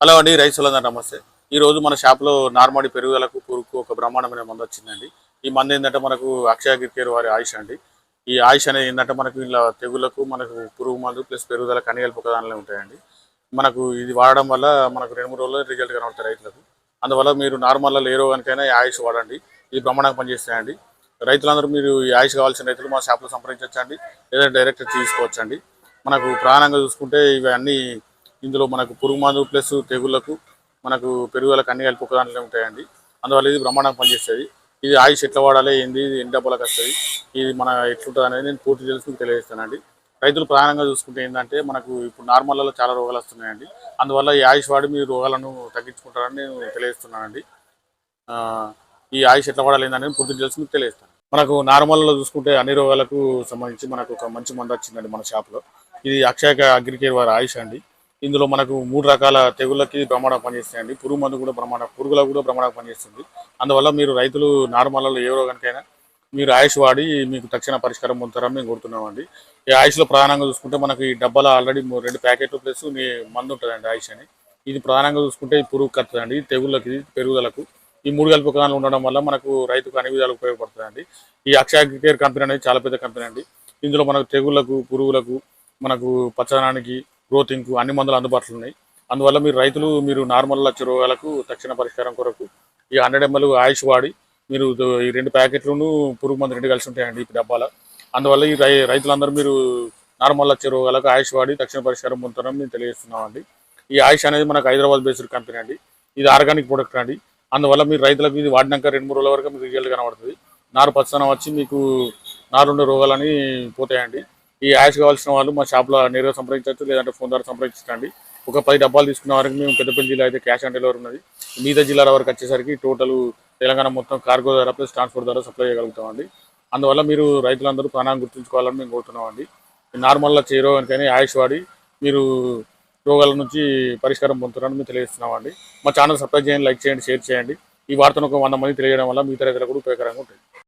Hello అండి రైతులందరూ నమస్తే. ఈ రోజు మన షాప్లో నార్మడి పెరుగుదలకు పురుగు ఒక బ్రహ్మాండమైన మందు వచ్చిందండి. ఈ మందు ఏంటంటే మనకు అక్షయ గిరికేరు వారి ఆయుష్ అండి. ఈ ఆయుష్ అనేది ఏంటంటే మనకు ఇలా తెగులకు మనకు పురుగు మందు ప్లస్ పెరుగుదల కనిగలుపు దానిలో ఉంటాయండి. మనకు ఇది వాడడం వల్ల మనకు రెండు మూడు రోజుల్లో రిజల్ట్ కనబడతాయి రైతులకు. అందువల్ల మీరు నార్మల్లో ఏ రోగానికైనా ఈ ఆయుష్ వాడండి. ఇది బ్రహ్మాండంగా పనిచేస్తాయండి. రైతులందరూ మీరు ఈ ఆయుష్ కావాల్సిన రైతులు మా షాప్లో సంప్రదించవచ్చండి లేదా డైరెక్ట్ తీసుకోవచ్చండి. మనకు ప్రాణంగా చూసుకుంటే ఇవన్నీ ఇందులో మనకు పురుగు మందు ప్లస్ తెగుళ్ళకు మనకు పెరుగుదలకు అన్ని కలిపి ఒక దాంట్లో ఉంటాయండి. అందువల్ల ఇది బ్రహ్మాండంగా పనిచేస్తుంది. ఇది ఆయుష్ ఎట్లా వాడాలి ఏంది ఇది ఎన్ని డబ్బులకు వస్తుంది ఇది మన ఎట్లుంటుంది అనేది నేను పూర్తి తెలుసుకుని తెలియజేస్తానండి. రైతులు ప్రధానంగా చూసుకుంటే ఏంటంటే మనకు ఇప్పుడు నార్మల్లో చాలా రోగాలు వస్తున్నాయండి. అందువల్ల ఈ ఆయుష్ వాడి మీరు రోగాలను తగ్గించుకుంటారని నేను తెలియజేస్తున్నానండి. ఈ ఆయుష్ ఎట్లా వాడాలి ఏంటనేది పూర్తి తెలుసుకుని తెలియజేస్తాను. మనకు నార్మల్లో చూసుకుంటే అన్ని రోగాలకు సంబంధించి మనకు ఒక మంచి మందు వచ్చిందండి మన షాప్లో. ఇది అక్షయ అగ్రికేర్ వారి ఆయుష్ అండి. ఇందులో మనకు మూడు రకాల తెగుళ్ళకి బ్రహ్మాండం పనిచేస్తాయండి పురుగు మందు కూడా బ్రహ్మాండ పురుగులకు కూడా బ్రహ్మాండం పనిచేస్తుంది. అందువల్ల మీరు రైతులు నార్మల్లో ఏ రోగానికైనా మీరు ఆయుష్ వాడి మీకు తక్షణ పరిష్కారం పొందుతారని మేము కోరుతున్నామండి. ఈ ఆయుష్లో ప్రధానంగా చూసుకుంటే మనకి ఈ డబ్బాలో ఆల్రెడీ రెండు ప్యాకెట్లు ప్లస్ మీ మందు ఉంటుందండి ఆయుష్ అని. ఇది ప్రధానంగా చూసుకుంటే పురుగు కత్తదండి తెగుళ్ళకి పెరుగుదలకు ఈ మూడు కలిపి కాలంలో ఉండడం వల్ల మనకు రైతుకు అన్ని విధాలు ఉపయోగపడుతుందండి. ఈ అక్షయ కేర్ కంపెనీ అనేది చాలా పెద్ద కంపెనీ అండి. ఇందులో మనకు తెగుళ్ళకు పురుగులకు మనకు పచ్చదనానికి గ్రోతింగ్కు అన్ని మందులు అందుబాటులో ఉన్నాయి. అందువల్ల మీరు రైతులు మీరు నార్మల్ లక్ష రోగాలకు తక్షణ పరిష్కారం కొరకు ఈ హండ్రెడ్ ఎంఎల్ ఆయుష్ వాడి మీరు ఈ రెండు ప్యాకెట్లను పురుగు మందు రెండు కలిసి ఉంటాయండి ఈ డబ్బాల. అందువల్ల ఈ రై రైతులందరూ మీరు నార్మల్ లక్ష రోగాలకు ఆయుష్ వాడి తక్షణ పరిష్కారం పొందుతారని మేము తెలియజేస్తున్నామండి. ఈ ఆయుష్ అనేది మనకు హైదరాబాద్ బేస్డ్ కంపెనీ అండి. ఇది ఆర్గానిక్ ప్రొడక్ట్ అండి. అందువల్ల మీరు రైతులకు ఇది వాడినాక రెండు మూడు రోజుల వరకు మీకు రిజల్ట్ కనబడుతుంది. నారు పచ్చనం వచ్చి మీకు నారుండే రోగాలని పోతాయండి. ఈ యాష్ కావాల్సిన వాళ్ళు మా షాప్లో నేరుగా సంప్రదించవచ్చు లేదంటే ఫోన్ ద్వారా సంప్రదించండి ఒక పది డబ్బాలు తీసుకున్న వారికి మేము పెద్దపల్లి జిల్లా అయితే క్యాష్ ఆన్ డెలివరీ ఉన్నది. మిగతా జిల్లాల వరకు వచ్చేసరికి టోటల్ తెలంగాణ మొత్తం కార్గో ద్వారా ప్లస్ ట్రాన్స్పోర్ట్ ద్వారా సప్లై చేయగలుగుతామండి. అందువల్ల మీరు రైతులందరూ ప్రాణాన్ని గుర్తుంచుకోవాలని మేము కోరుతున్నామండి. నార్మల్గా చేరో రోగానికైనా ఆయుష్ వాడి మీరు రోగాల నుంచి పరిష్కారం పొందుతున్నారని మేము తెలియజేస్తున్నామండి. మా ఛానల్ సబ్స్క్రైబ్ చేయండి లైక్ చేయండి షేర్ చేయండి. ఈ వార్తను ఒక వంద మంది తెలియడం వల్ల మిగతా రైతులకు కూడా ఉపయోగకరంగా ఉంటుంది.